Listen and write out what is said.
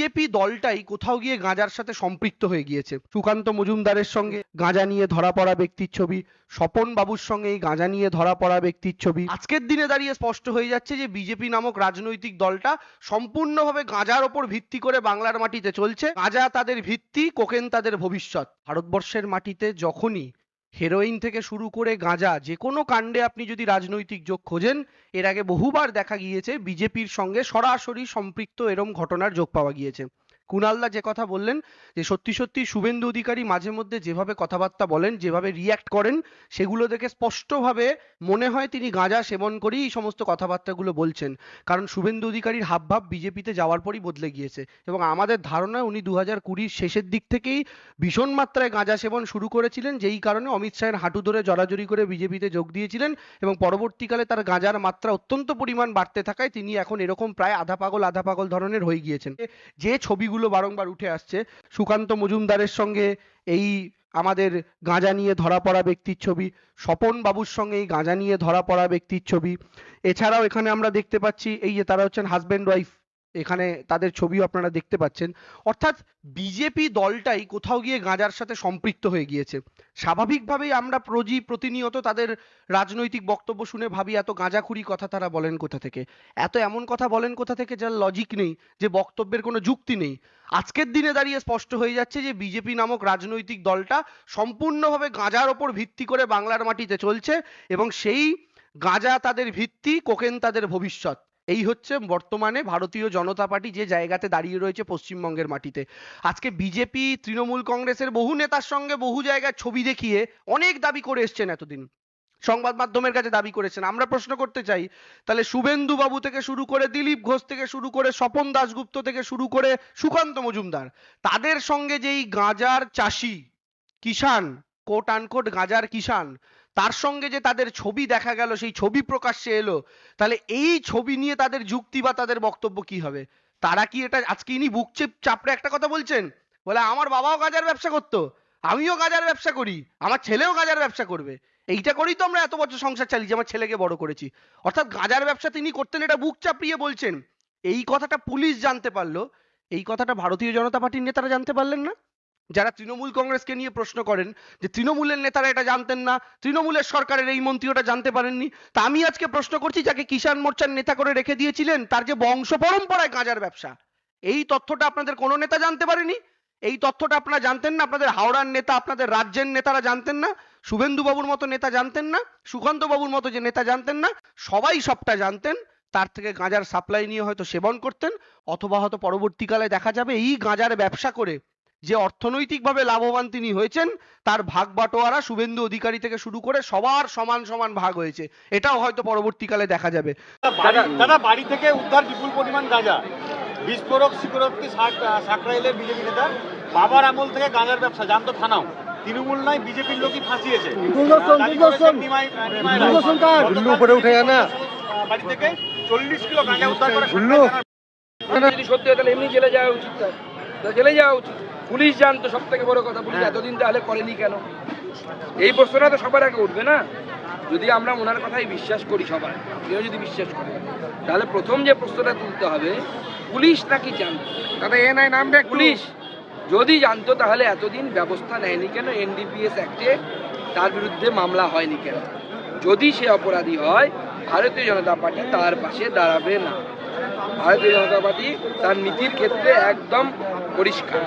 BJP দলটাই কোথাও গিয়ে গাঁজার সাথে সম্পৃক্ত হয়ে গিয়েছে। সুকান্ত মজুমদারের সঙ্গে গাঁজা নিয়ে ধরা পড়া ব্যক্তির ছবি, স্বপন বাবুর সঙ্গে এই গাঁজা নিয়ে ধরা পড়া ব্যক্তির ছবি। আজকের দিনে দাঁড়িয়ে স্পষ্ট হয়ে যাচ্ছে যে বিজেপি নামক রাজনৈতিক দলটা সম্পূর্ণভাবে গাঁজার ওপর ভিত্তি করে বাংলার মাটিতে চলছে। গাঁজা তাদের ভিত্তি, কোকেন তাদের ভবিষ্যৎ। ভারতবর্ষের মাটিতে যখনই হেরোইন থেকে শুরু করে গাঁজা যে কোনো কাণ্ডে আপনি যদি রাজনৈতিক যোগ খোঁজেন, এর আগে বহুবার দেখা গিয়েছে, বিজেপির সঙ্গে সরাসরি সম্পৃক্ত এরম ঘটনার যোগ পাওয়া গিয়েছে। কুণালদা যে কথা বললেন, যে সত্যি সত্যি শুভেন্দু অধিকারী মাঝে মধ্যে যেভাবে কথাবার্তা বলেন, যেভাবে রিয়্যাক্ট করেন, সেগুলো দেখে স্পষ্টভাবে মনে হয় তিনি গাঁজা সেবন করেই এই সমস্ত কথাবার্তাগুলো বলছেন। কারণ শুভেন্দু অধিকারীর হাবভাব বিজেপিতে যাওয়ার পরই বদলে গিয়েছে এবং আমাদের ধারণা উনি দু হাজার কুড়ির শেষের দিক থেকেই ভীষণ মাত্রায় গাঁজা সেবন শুরু করেছিলেন, যেই কারণে অমিত শাহের হাঁটু ধরে জড়াজড়ি করে বিজেপিতে যোগ দিয়েছিলেন এবং পরবর্তীকালে তার গাঁজার মাত্রা অত্যন্ত পরিমাণ বাড়তে থাকায় তিনি এখন এরকম প্রায় আধা পাগল আধা পাগল ধরনের হয়ে গিয়েছেন। যে ছবিগুলো বারংবার উঠে আসছে। সুকান্ত মজুমদারের সঙ্গে এই আমাদের গাঁজা নিয়ে ধরা পড়া ব্যক্তির ছবি, স্বপন বাবুর সঙ্গে এই গাঁজা নিয়ে ধরা পড়া ব্যক্তির ছবি। এছাড়াও এখানে আমরা দেখতে পাচ্ছি, এই যে তারা হচ্ছেন হাজব্যান্ড ওয়াইফ এখানে তাদের ছবিও আপনারা দেখতে পাচ্ছেন। অর্থাৎ বিজেপি দলটাই কোথাও গিয়ে গাঁজার সাথে সম্পৃক্ত হয়ে গিয়েছে। স্বাভাবিকভাবেই আমরা প্রজি প্রতিনিয়ত তাদের রাজনৈতিক বক্তব্য শুনে ভাবি, এত গাঁজাখুরি কথা তারা বলেন কোথা থেকে? এত এমন কথা বলেন কোথা থেকে যার লজিক নেই, যে বক্তব্যের কোনো যুক্তি নেই। আজকের দিনে দাঁড়িয়ে স্পষ্ট হয়ে যাচ্ছে যে বিজেপি নামক রাজনৈতিক দলটা সম্পূর্ণভাবে গাঁজার ওপর ভিত্তি করে বাংলার মাটিতে চলছে এবং সেই গাঁজা তাদের ভিত্তি, কোকেন তাদের ভবিষ্যৎ। এই হচ্ছে বর্তমানে ভারতীয় জনতা পার্টি যে জায়গাতে দাঁড়িয়ে রয়েছে পশ্চিমবঙ্গের মাটিতে। আজকে বিজেপি, তৃণমূল কংগ্রেসের বহু নেতার সঙ্গে বহু জায়গায় ছবি দেখিয়ে অনেক দাবি করে এসছেন এতদিন। সংবাদ মাধ্যমের কাছে দাবি করেছেন। আমরা প্রশ্ন করতে চাই, তাহলে শুভেন্দু বাবু থেকে শুরু করে দিলীপ ঘোষ থেকে শুরু করে স্বপন দাশগুপ্ত থেকে শুরু করে সুকান্ত মজুমদার, তাদের সঙ্গে যেই গাঁজার চাষি কিষান কোট আনকোট গাঁজার কিষান তার সঙ্গে যে তাদের ছবি দেখা গেল, সেই ছবি প্রকাশ্যে এলো, তাহলে এই ছবি নিয়ে তাদের যুক্তি বা তাদের বক্তব্য কি হবে? তারা কি এটা, আজকে ইনি বুক চেপ, চাপড়ে একটা কথা বলছেন? বলে, আমার বাবাও গাঁজার ব্যবসা করতো, আমিও গাঁজার ব্যবসা করি, আমার ছেলেও গাঁজার ব্যবসা করবে। এইটা করেই তো আমরা এত বছর সংসার চালিয়েছি, আমার ছেলেকে বড় করেছি। অর্থাৎ গাঁজার ব্যবসা তিনি করতেন, এটা বুক চাপড়িয়ে বলছেন। এই কথাটা পুলিশ জানতে পারল, এই কথাটা ভারতীয় জনতা পার্টির নেতারা জানতে পারলেন না? যারা তৃণমূল কংগ্রেসকে নিয়ে প্রশ্ন করেন যে তৃণমূলের নেতারা এটা জানতেন না, তৃণমূলের সরকারের এই মন্ত্রী ওটা জানতে পারেননি, তা আমি আজকে প্রশ্ন করছি যাকে কিষাণ মোর্চার নেতা করে রেখে দিয়েছিলেন, তার যে বংশ পরম্পরায় গাঁজার ব্যবসা, এই তথ্যটা আপনাদের কোনো নেতা জানতে পারেনি? এই তথ্যটা আপনারা জানতেন না? আপনাদের হাওড়ার নেতা, আপনাদের রাজ্যের নেতারা জানতেন না? শুভেন্দু বাবুর মতো নেতা জানতেন না? সুকান্ত বাবুর মতো যে নেতা জানতেন না? সবাই সবটা জানতেন, তার থেকে গাঁজার সাপ্লাই নিয়ে হয়তো সেবন করতেন, অথবা হয়তো পরবর্তীকালে দেখা যাবে এই গাঁজার ব্যবসা করে যে অর্থনৈতিকভাবে লাভবান তিনি হয়েছেন তার ভাগ বাটোয়ারা শুভেন্দু অধিকারী থেকে শুরু করে সবার সমান সমান ভাগ হয়েছে। এটাও হয়তো পরবর্তীকালে দেখা যাবে। দাদা দাদা বাড়ি থেকে উদ্ধার বিপুল পরিমাণ গাঁজা। বিস্ফোরক সিকোরতকে সাকরাইলের বিজেপি নেতা। বাবার আমল থেকে গাঁজার ব্যবসা জানতো থানাও। তৃণমূল নয় বিজেপির লোকই ফাঁসিয়েছে। উপরে উঠে যায় না? বাড়ি থেকে চল্লিশ কিলো গাঁজা উদ্ধার করে যদি সত্যি হয় তাহলে এমনি জেলে যাওয়া উচিত জেলে যাওয়া উচিত। পুলিশ জানতো সব থেকে বড় কথা পুলিশ এতদিন তাহলে করেনি কেন? এই প্রশ্নটা তো সবার আগে উঠবে না? যদি আমরা ওনার কথাই বিশ্বাস করি সবাই আপনিও যদি বিশ্বাস করেন তাহলে প্রথম যে প্রশ্নটা তুলতে হবে পুলিশ নাকি জানতো? দাদা এ নাই একটু। পুলিশ যদি জানতো তাহলে এতদিন ব্যবস্থা নেয়নি কেন? এনডিপিএস অ্যাক্টে তার বিরুদ্ধে মামলা হয়নি কেন? যদি সে অপরাধী হয় ভারতীয় জনতা পার্টি তার পাশে দাঁড়াবে না। ভারতীয় জনতা পার্টি তার নীতির ক্ষেত্রে একদম পরিষ্কার।